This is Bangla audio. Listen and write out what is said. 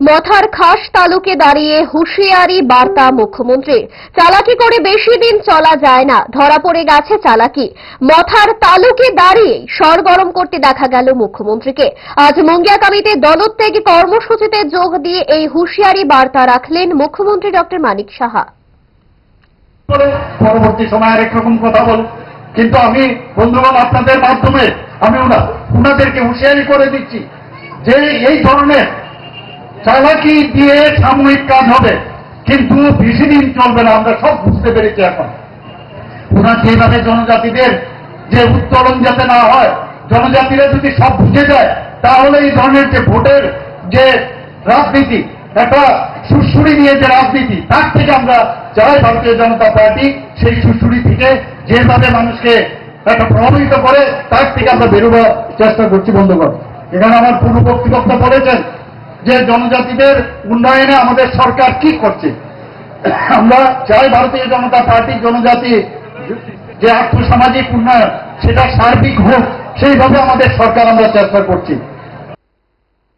মথার খাস তালুকে দাঁড়িয়ে হুঁশিয়ারি বার্তা মুখ্যমন্ত্রীর চালাকি করে বেশি দিন চলা যায় না, ধরা পড়ে গেছে চালাকি। মথার তালুকে দাঁড়িয়ে সরগরম করতে দেখা গেল মুখ্যমন্ত্রীকে। আজ মঙ্গিয়াকামিতে দলত্যাগ কর্মসূচিতে যোগ দিয়ে এই হুঁশিয়ারি বার্তা রাখলেন মুখ্যমন্ত্রী ডক্টর মানিক সাহা। পরবর্তী সময় আরেক কথা বলে। কিন্তু আমি, বন্ধুগণ, আপনাদের মাধ্যমে আমি ওনাদেরকে হুঁশিয়ারি করে দিচ্ছি যে এই ধরনের চালাকি দিয়ে সাময়িক কাজ হবে। কিন্তু বেশি দিন চলবে না, আমরা সব বুঝতে পেরেছি এখন। ওনার যেভাবে জনজাতিদের যে উত্তোলন যাতে না হয়, জনজাতিরা যদি সব বুঝে যায়, তাহলে এই ধরনের যে ভোটের যে রাজনীতি, একটা সুরসুরি নিয়ে যে রাজনীতি, তার থেকে আমরা চাই ভারতীয় জনতা পার্টি, সেই সুরসুরি থেকে যেভাবে মানুষকে একটা প্রভাবিত করে, তার থেকে আমরা বেরোবার চেষ্টা করছি বন্ধুগণ। এখানে আমার পূর্ব বক্তব্য বলেছেন যে জনজাতিদের উন্নয়নে আমাদের সরকার কি করছে। আমরা চাই ভারতীয় জনতা পার্টি জনজাতি যে আর্থসামাজিক উন্নয়ন, সেটা সার্বিক হোক, সেইভাবে আমাদের সরকার আমরা চেষ্টা করছি।